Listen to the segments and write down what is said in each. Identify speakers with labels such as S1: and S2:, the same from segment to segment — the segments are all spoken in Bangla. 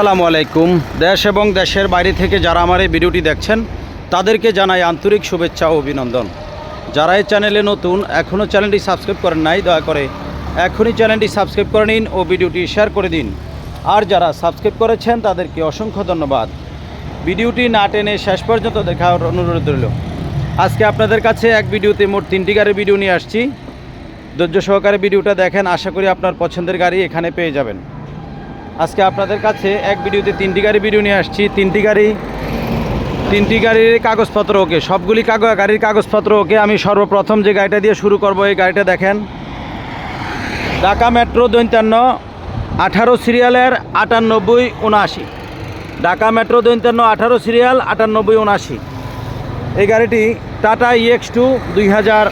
S1: আসসালামু আলাইকুম। দেশ এবং দেশের বাইরে থেকে যারা আমার এই ভিডিওটি দেখছেন, তাদেরকে জানাই আন্তরিক শুভেচ্ছা ও অভিনন্দন। যারা এই চ্যানেলে নতুন, এখনও চ্যানেলটি সাবস্ক্রাইব করেন নাই, দয়া করে এখনই চ্যানেলটি সাবস্ক্রাইব করে নিন ও ভিডিওটি শেয়ার করে দিন। আর যারা সাবস্ক্রাইব করেছেন, তাদেরকে অসংখ্য ধন্যবাদ। ভিডিওটি না টেনে শেষ পর্যন্ত দেখার অনুরোধ রইল। আজকে আপনাদের কাছে এক ভিডিওতে মোট তিনটি গাড়ির ভিডিও নিয়ে আসছি। ধৈর্য সহকারে ভিডিওটা দেখেন, আশা করি আপনার পছন্দের গাড়ি এখানে পেয়ে যাবেন। আজকে আপনাদের কাছে এক ভিডিওতে তিনটি গাড়ি ভিডিও নিয়ে আসছি। তিনটি গাড়ি, তিনটি গাড়ির কাগজপত্র ওকে, সবগুলি কাগজ গাড়ির কাগজপত্র ওকে আমি সর্বপ্রথম যে গাড়িটা দিয়ে শুরু করব, এই গাড়িটা দেখেন। ঢাকা মেট্রো দৈন্তান্ন, আঠারো সিরিয়ালের আটানব্বই উনআশি। ঢাকা মেট্রো দৈন্তান্ন, আঠারো সিরিয়াল, আটানব্বই উনআশি। এই গাড়িটি টাটা ইএক্স টু দুই হাজার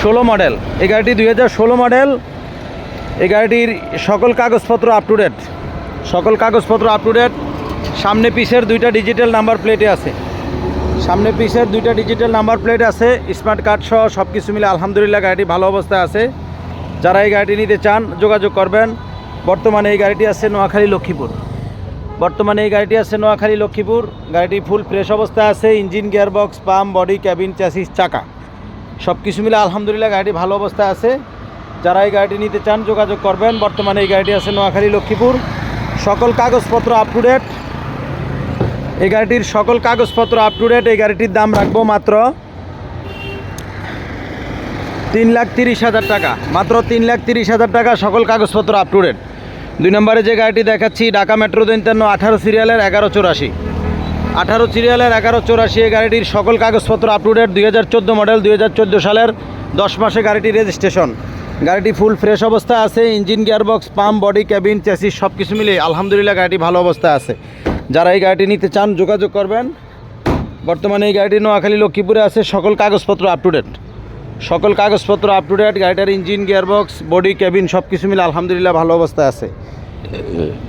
S1: ষোলো মডেল। এই গাড়িটি দুই হাজার ষোলো মডেল এই গাড়িটির সকল কাগজপত্র আপ টু ডেট সকল কাগজপত্র আপ টু ডেট সামনে পিসের দুইটা ডিজিটাল নাম্বার প্লেটে আছে। সামনে পিসের দুইটা ডিজিটাল নাম্বার প্লেট আছে। স্মার্ট কার্ড সহ সব কিছু মিলে আলহামদুলিল্লাহ গাড়িটি ভালো অবস্থায় আছে। যারা এই গাড়িটি নিতে চান, যোগাযোগ করবেন। বর্তমানে এই গাড়িটি আছে নোয়াখালী লক্ষ্মীপুর। বর্তমানে এই গাড়িটি আছে নোয়াখালী লক্ষ্মীপুর। গাড়িটি ফুল ফ্রেশ অবস্থায় আছে। Engine gearbox pump body cabin chassis চাকা। সব কিছু মিলে আলহামদুলিল্লাহ গাড়িটি ভালো অবস্থায় আছে। যারা এই গাড়িটি নিতে চান, যোগাযোগ করবেন। বর্তমানে এই গাড়িটি আছে নোয়াখালী, লক্ষ্মীপুর। সকল কাগজপত্র আপ টু ডেট এই গাড়িটির সকল কাগজপত্র আপ টু ডেট এই গাড়িটির দাম রাখব মাত্র তিন লাখ তিরিশ হাজার টাকা। মাত্র তিন লাখ তিরিশ হাজার টাকা সকল কাগজপত্র আপ টু ডেট দুই নম্বরে যে গাড়িটি দেখাচ্ছি, ঢাকা মেট্রো দৈন্তান্ন আঠারো সিরিয়ালের এগারো চৌরাশি। আঠারো সিরিয়ালের এগারো চৌরাশি এই গাড়িটির সকল কাগজপত্র আপ টু ডেট দুই হাজার চোদ্দ মডেল দুই হাজার চোদ্দ সালের দশ মাসে গাড়িটির রেজিস্ট্রেশন গাড়িটি ফুল ফ্রেশ অবস্থায় আছে, engine, gearbox, pump, body cabin chassis সব কিছু মিলে আলহামদুলিল্লাহ গাড়িটি ভালো অবস্থায় আছে। যারা এই গাড়িটি নিতে চান, যোগাযোগ করবেন। বর্তমানে এই গাড়িটি নোয়াখালী, লক্ষ্মীপুরে আছে। সকল কাগজপত্র আপ টু ডেট সকল কাগজপত্র আপ টু ডেট গাড়িটার ইঞ্জিন, গিয়ারবক্স, বডি ক্যাবিন সব কিছু মিলে আলহামদুলিল্লাহ ভালো অবস্থায় আছে।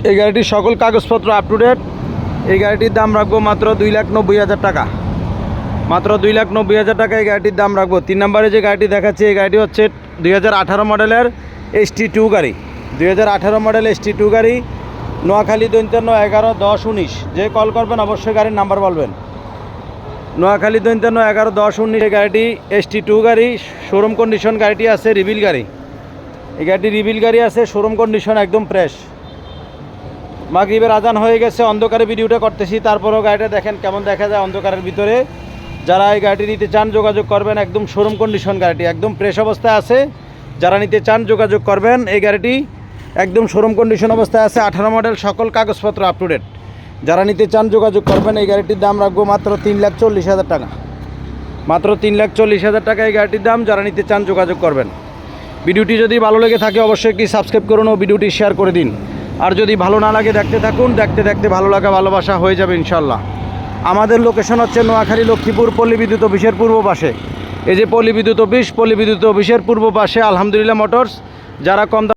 S1: এই গাড়িটির সকল কাগজপত্র আপ টু ডেট এই গাড়িটির দাম রাখব মাত্র দুই লাখ নব্বই হাজার টাকা। মাত্র দুই লাখ নব্বই হাজার টাকা এই গাড়িটির দাম রাখব। তিন নম্বরে যে গাড়িটি দেখাচ্ছি, এই গাড়িটি হচ্ছে দুই হাজার আঠারো মডেলের এস টি গাড়ি। দুই হাজার আঠারো মডেল এস টি গাড়ি, নোয়াখালী দৈন্তান্ন এগারো দশ উনিশ। যে কল করবেন অবশ্যই গাড়ির নাম্বার বলবেন। নোয়াখালী দৈন্তান্ন এগারো দশ উনিশ গাড়িটি এস টি টু গাড়ি শোরুম কন্ডিশন গাড়িটি আছে রিবিল গাড়ি। এই গাড়িটি রিবিল গাড়ি আছে শোরুম কন্ডিশন একদম ফ্রেশ মাগরিবের আজান হয়ে গেছে, অন্ধকারে ভিডিওটা করতেছি, তারপরেও গাড়িটা দেখেন কেমন দেখা যায় অন্ধকারের ভিতরে। যারা এই গাড়িটি নিতে চান, যোগাযোগ করবেন একদম শোরুম কন্ডিশন গাড়িটি, একদম ফ্রেশ অবস্থায় আছে। যারা নিতে চান, যোগাযোগ করবেন, এই গাড়িটি একদম শোরুম কন্ডিশন অবস্থায় আছে, আঠারো মডেল সকল কাগজপত্র আপ টু ডেট যারা নিতে চান, যোগাযোগ করবেন, এই গাড়িটির দাম রাখব মাত্র তিন লাখ চল্লিশ হাজার টাকা। মাত্র তিন লাখ চল্লিশ হাজার টাকা এই গাড়িটির দাম, যারা নিতে চান, যোগাযোগ করবেন। ভিডিওটি যদি ভালো লেগে থাকে, অবশ্যই একটি সাবস্ক্রাইব করুন ও ভিডিওটি শেয়ার করে দিন। আর যদি ভালো না লাগে, দেখতে থাকুন, দেখতে দেখতে ভালো লাগা, ভালোবাসা হয়ে যাবে ইনশাল্লাহ আমাদের লোকেশন হচ্ছে নোয়াখালী, লক্ষ্মীপুর, পল্লী বিদ্যুৎ অফিসের পূর্ব পাশে। এই যে পল্লী বিদ্যুৎ অফিস, পল্লী বিদ্যুৎ অফিসের পূর্ব পাশে, আলহামদুলিল্লাহ মোটরস, যারা কম